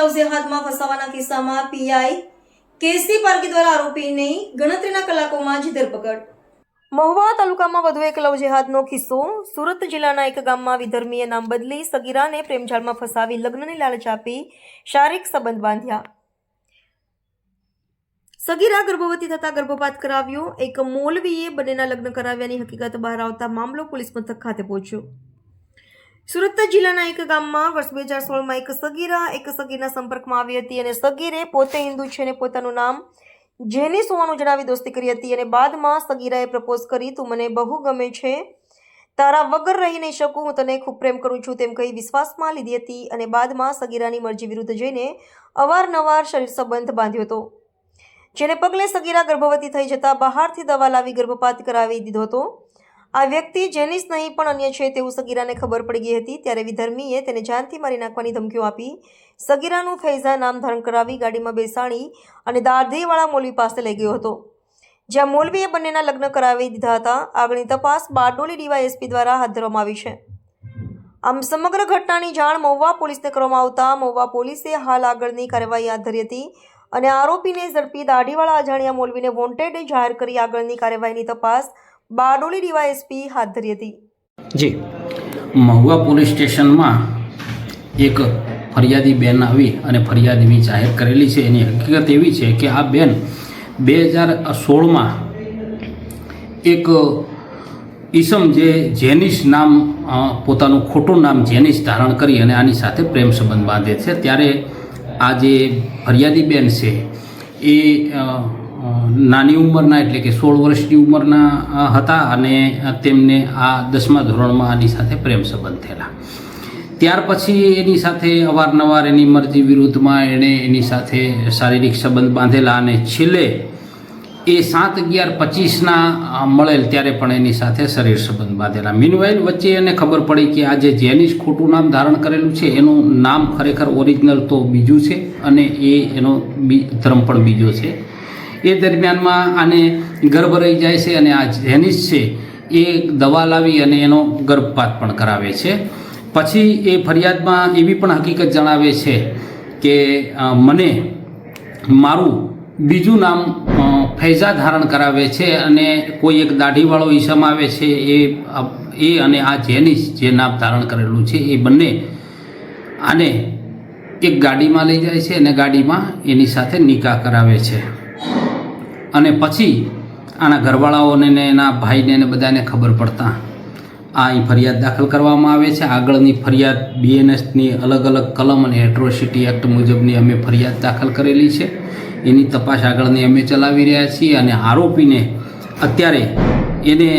લવ જેહાદમાં ફસાવાના કિસ્સામાં પીઆઈ કેસી પારકી દ્વારા આરોપીની ગણતરીના કલાકોમાં જ ધરપકડ. મહુવા તાલુકામાં વધુ એક લવજેહાદનો કિસ્સો. સુરત જિલ્લાના એક ગામમાં વિધર્મીએ નામ બદલી સગીરાને પ્રેમજાળમાં ફસાવી લગ્નની લાલચ આપી શારીરિક સંબંધ બાંધ્યા. સગીરા ગર્ભવતી થતા ગર્ભપાત કરાવ્યો. એક મોલવીએ બંનેના લગ્ન કરાવ્યાની હકીકત બહાર આવતા મામલો પોલીસ મથક ખાતે પહોંચ્યો. સુરત જિલ્લાના એક ગામમાં વર્ષ બે હજાર સોળમાં એક સગીરા, એક સગીરના સંપર્કમાં આવી હતી અને સગીરે પોતે હિન્દુ છે અને પોતાનું નામ જેની હોવાનું જણાવી દોસ્તી કરી હતી અને બાદમાં સગીરાએ પ્રપોઝ કરી, તું મને બહુ ગમે છે. તારા વગર રહી નહીં શકું. હું તને ખૂબ પ્રેમ કરું છું. તેમ કહી વિશ્વાસમાં લીધી હતી અને બાદમાં સગીરાની મરજી વિરુદ્ધ જઈને અવારનવાર શરીર સંબંધ બાંધ્યો હતો. જેને પગલે સગીરા ગર્ભવતી થઈ જતા બહારથી દવા લાવી ગર્ભપાત કરાવી દીધો હતો. આ વ્યક્તિ જેનિસ નહીં પણ અન્ય છે તેવું સગીરાને ખબર પડી ગઈ હતી ત્યારે વિધર્મીએ તેને જાનથી મારી નાખવાની ધમકીઓ આપી. સગીરાનું ફૈઝા નામ ધારણ કરાવી ગાડીમાં બેસાડી અને દારધીવાળા મૌલવી પાસે લઈ ગયો હતો. જ્યાં મૌલવીએ બંનેના લગ્ન કરાવી દીધા હતા, આગળની તપાસ બારડોલી ડીવાયએસપી દ્વારા હાથ ધરવામાં આવી છે. આમ સમગ્ર ઘટનાની જાણ મહુવા પોલીસને કરવામાં આવતા મહુવા પોલીસે હાલ આગળની કાર્યવાહી હાથ ધરી હતી અને આરોપીને ઝડપી દાઢીવાળા અજાણ્યા મોલવીને વોન્ટેડ જાહેર કરી આગળની કાર્યવાહીની તપાસ બારડોલી ડીવાયએસપી હાથ ધરી હતી. જી. મહુવા પોલીસ સ્ટેશનમાં એક ફરિયાદી બેન આવી અને ફરિયાદ એવી જાહેર કરેલી છે. એની હકીકત એવી છે કે આ બેન બે હજાર સોળમાં એક ઈસમ જે જેનિસ નામ પોતાનું ખોટું નામ જેનિસ ધારણ કરી અને આની સાથે પ્રેમ સંબંધ બાંધે છે. ત્યારે આ જે ફરિયાદી બેન છે, એ નાની ઉંમરના એટલે કે સોળ વર્ષની ઉંમરના હતા અને તેમને આ દસમા ધોરણમાં આની સાથે પ્રેમ સંબંધ થયેલા. ત્યાર પછી એની સાથે અવારનવાર એની મરજી વિરુદ્ધમાં એણે એની સાથે શારીરિક સંબંધ બાંધેલા અને છેલ્લે એ સાત અગિયાર પચીસના મળેલ ત્યારે પણ એની સાથે શરીર સંબંધ બાંધેલા. મીનવાઇલ વચ્ચે એને ખબર પડી કે આ જે જેનિસ ખોટું નામ ધારણ કરેલું છે. એનું નામ ખરેખર ઓરિજિનલ તો બીજું છે અને એ એનો ધર્મ પણ બીજો છે. એ દરમિયાનમાં આને ગર્ભ રહી જાય છે અને આ જેનિસ છે, એ દવા લાવી અને એનો ગર્ભપાત પણ કરાવે છે. પછી એ ફરિયાદમાં એવી પણ હકીકત જણાવે છે કે મને મારું બીજું નામ ફૈઝા ધારણ કરાવે છે અને કોઈ એક દાઢીવાળો ઈસમ આવે છે, એ એ અને આ જેનિસ જે નામ ધારણ કરેલું છે, એ બંને આને એક ગાડીમાં લઈ જાય છે અને ગાડીમાં એની સાથે નિકાહ કરાવે છે. અને પછી આના ઘરવાળાઓને ને એના ભાઈને ને બધાને ખબર પડતા આ અહીં ફરિયાદ દાખલ કરવામાં આવે છે. આગળની ફરિયાદ બીએનએસની અલગ અલગ કલમ અને એટ્રોસિટી એક્ટ મુજબની અમે ફરિયાદ દાખલ કરેલી છે. એની તપાસ આગળની અમે ચલાવી રહ્યા છીએ અને આરોપીને અત્યારે એને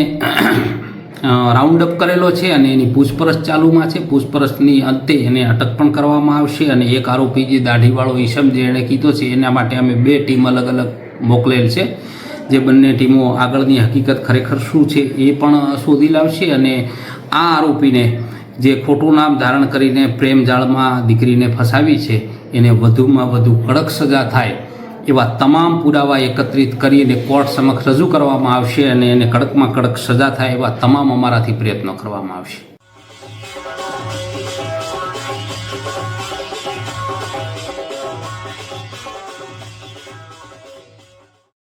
રાઉન્ડ અપ કરેલો છે અને એની પૂછપરછ ચાલુમાં છે. પૂછપરછની અંતે એને અટક પણ કરવામાં આવશે અને એક આરોપી જે દાઢીવાળો ઈસમ જે એણે કીધો છે, એના માટે અમે બે ટીમ અલગ અલગ મોકલેલ છે. જે બંને ટીમો આગળની હકીકત ખરેખર શું છે એ પણ શોધી લાવશે અને આ આરોપીને જે ખોટું નામ ધારણ કરીને પ્રેમ જાળમાં દીકરીને ફસાવી છે, એને વધુમાં વધુ કડક સજા થાય એવા તમામ પુરાવા એકત્રિત કરી અને કોર્ટ સમક્ષ રજૂ કરવામાં આવશે અને એને કડકમાં કડક સજા થાય એવા તમામ અમારાથી પ્રયત્નો કરવામાં આવશે.